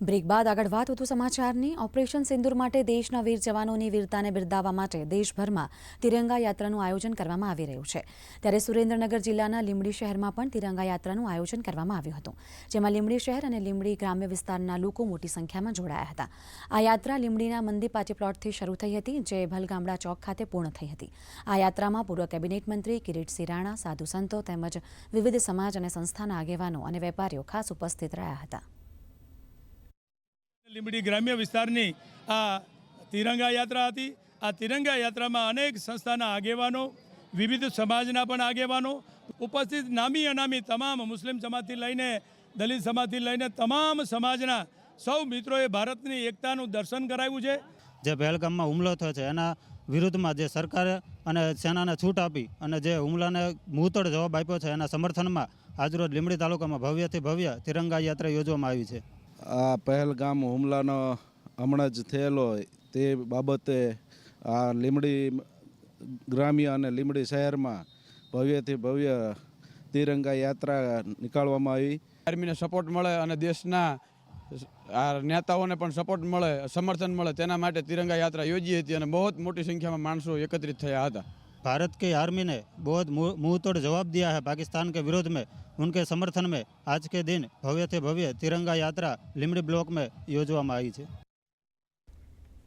Break બાદ આગળ વાત વધુ સમાચારની. ઓપરેશન સિંદૂર માટે દેશના વીર જવાનોની વીરતાને બિરદાવવા માટે દેશભરમાં તિરંગા યાત્રાનું આયોજન કરવામાં આવી રહ્યું છે. ત્યારે સુરેન્દ્રનગર જિલ્લાના લીંબડી શહેરમાં પણ તિરંગા યાત્રાનું આયોજન કરવામાં આવ્યું હતું, જેમાં લીંબડી શહેર અને લીંબડી ગ્રામ્ય વિસ્તારના લોકો મોટી સંખ્યામાં જોડાયા હતા. આ યાત્રા લીંબડીના મંદી પાટી પ્લોટથી શરૂ થઈ હતી, જે ભલગામડા ચોક ખાતે પૂર્ણ થઈ હતી. આ યાત્રામાં પૂર્વ કેબિનેટ મંત્રી કિરીટસિંહ રાણા, સાધુ સંતો તેમજ વિવિધ સમાજ અને સંસ્થાના આગેવાનો અને વેપારીઓ ખાસ ઉપસ્થિત રહ્યા હતા. લીંબડી ગ્રામ્ય વિસ્તારની આ તિરંગા યાત્રા હતી. આ તિરંગા યાત્રામાં અનેક સંસ્થાના આગેવાનો, વિવિધ સમાજના પણ આગેવાનો, ઉપસ્થિત નામી અનામી તમામ મુસ્લિમ સમાજથી લઈને દલિત સમાજથી લઈને તમામ સમાજના સૌ મિત્રોએ ભારતની એકતાનું દર્શન કરાવ્યું છે. જે પહેલગામમાં હુમલો થયો છે, એના વિરુદ્ધમાં જે સરકારે અને સેનાને છૂટ આપી અને જે હુમલાને મુંહતોડ જવાબ આપ્યો છે, એના સમર્થનમાં આજરોજ લીંબડી તાલુકામાં ભવ્યથી ભવ્ય તિરંગા યાત્રા યોજવામાં આવી છે. આ પહેલગામ હુમલાનો હમણાં જ થયેલો તે બાબતે આ લીમડી ગ્રામ્ય અને લીમડી શહેરમાં ભવ્યથી ભવ્ય તિરંગા યાત્રા નીકાળવામાં આવી. આર્મીને સપોર્ટ મળે અને દેશના આ નેતાઓને પણ સપોર્ટ મળે સમર્થન મળે તેના માટે તિરંગા યાત્રા યોજી હતી અને બહુ મોટી સંખ્યામાં માણસો એકત્રિત થયા હતા. ભારત કે આર્મીને બહુ મુંહતોડ જવાબ દિયા હૈ પાકિસ્તાન કે વિરોધ મેં उनके समर्थन में आज के दिन भव्य से भव्य तिरंगा यात्रा लिमड़ी ब्लॉक में योजવામાં आई છે